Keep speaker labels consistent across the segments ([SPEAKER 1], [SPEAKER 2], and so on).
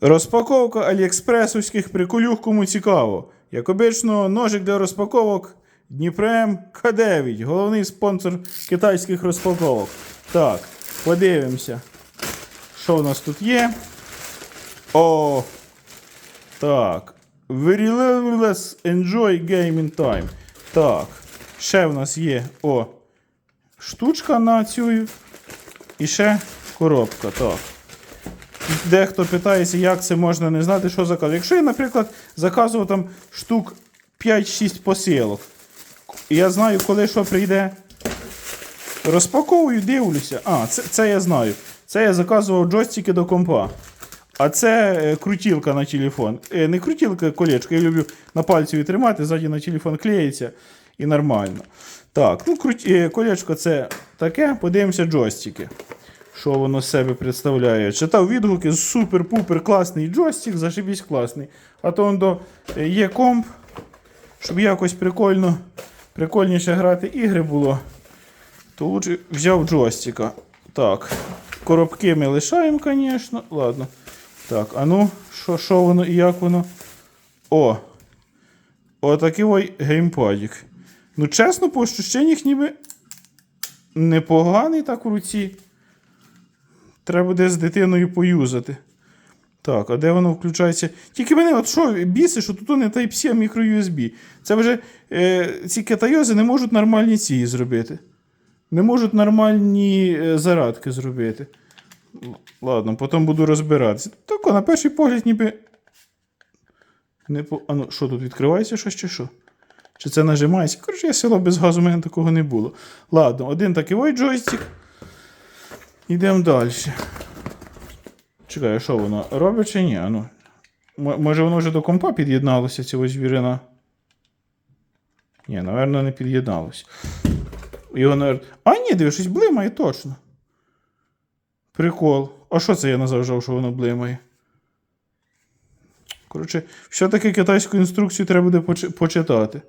[SPEAKER 1] Розпаковка аліекспресовських приколюх, кому цікаво. Як обично, ножик для розпаковок Дніпрем К9, головний спонсор китайських розпаковок. Так, подивимося, що в нас тут є. О! Так. Very less enjoy gaming time. Так. Ще в нас є о, штучка на цю. І ще коробка. Так. Дехто питається, як це можна не знати, що заказувати. Якщо я, наприклад, заказував там штук 5-6 посилок, я знаю, коли що прийде, розпаковую, дивлюся. А, це, це я знаю. Це я заказував джойстики до компа. А це е, крутілка на телефон. Е, не крутілка, а колечко. Я люблю на пальці тримати, ззаді на телефон клеїться і нормально. Так, ну крут... е, колечко це таке. Подивимося джойстики. Що воно себе представляє. Читав відгуки, супер-пупер класний джойстик, зашибісь класний. А то до е, є комп, щоб якось прикольно, прикольніше грати ігри було, то лучше взяв джойстика. Так, коробки ми лишаємо, звісно. Ладно. Так, а ну, що, що воно і як воно? О! Отакий ой геймпадік. Ну, чесно, по ощущеннях ніби непоганий так в руці. Треба буде з дитиною поюзати. Так, а де воно включається? Тільки мене, от що біси, що тут не Type-C, а мікро-USB. Це вже е, ці китайози не можуть нормальні ці зробити. Не можуть нормальні е, зарадки зробити. Ладно, потім буду розбиратися. Так, на перший погляд, ніби. Не по... А ну, що тут відкривається щось чи що? Чи це нажимається? Коротше, я село без газу, у мене такого не було. Ладно, один такий ой джойстик. Йдемо далі. Чекай, що воно робить чи ні? Ну. Може воно вже до компа під'єдналося, цього звірина? Ні, напевно, не під'єдналося. Його, навер... А, ні, диви, блимає точно. Прикол. А що це я назавжав, що воно блимає? Коротше, все-таки китайську інструкцію треба буде почитати.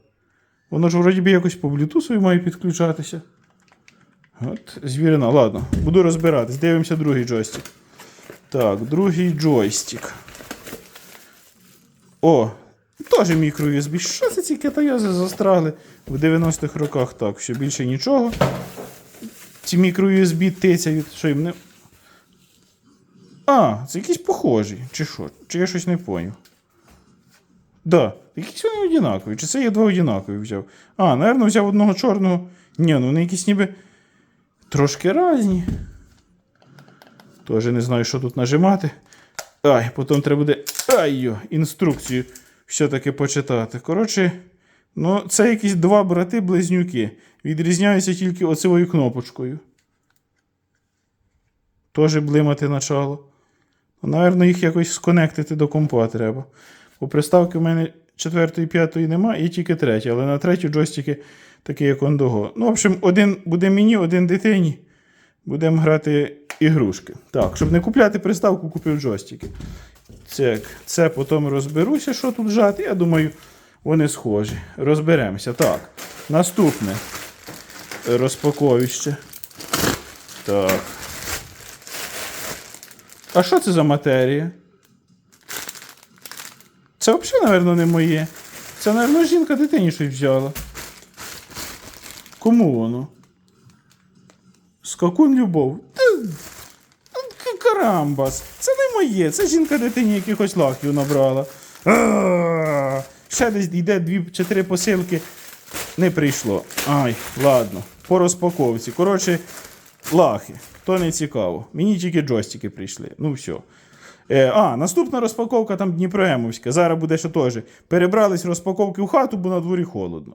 [SPEAKER 1] Воно ж вроді би якось по Bluetooth має підключатися. От, звірина. Ладно, буду розбиратись. Дивимося другий джойстик. Так, другий джойстик. О, теж мікро-USB. Що це ці китайози застрагли в 90-х роках? Так, що більше нічого. Ці мікро-USB тицяють, що їм не. А, це якісь похожі. Чи що? Чи я щось не поняв? Да, якісь вони однакові. Чи це я два однакові взяв? А, напевно, взяв одного чорного. Ні, ну вони якісь ніби трошки різні. Тоже не знаю, що тут нажимати. Ай, потім треба буде ай, інструкцію все-таки почитати. Коротше, ну, це якісь два брати-близнюки. Відрізняються тільки оцевою кнопочкою. Теж блимати начало. Ну, Наверно, їх якось сконектити до компа треба. Бо приставки в мене четвертої, п'ятої немає, є тільки третя, але на третю джойстики такі, як Ондого. Ну, в общем, один буде мені, один дитині. Будемо грати ігрушки. Так, щоб не купляти приставку, купив джойстики. Так, це потім розберуся, що тут жати. Я думаю, вони схожі. Розберемося. Так. Наступне розпаковище. Так. А що це за матерія? Це взагалі, мабуть, не моє. Це, мабуть, жінка дитині щось взяла. Кому воно? Скакун любов. Карамбас. Це не моє. Це жінка дитині якихось лахів набрала. Ще десь йде дві чи три посилки. Не прийшло. Ай, ладно. По розпаковці. Коротше, лахи. То не цікаво. Мені тільки джойстики прийшли. Ну все. Е, а, наступна розпаковка там Дніпроемовська. Зараз буде ще теж. Перебрались розпаковки в хату, бо на дворі холодно.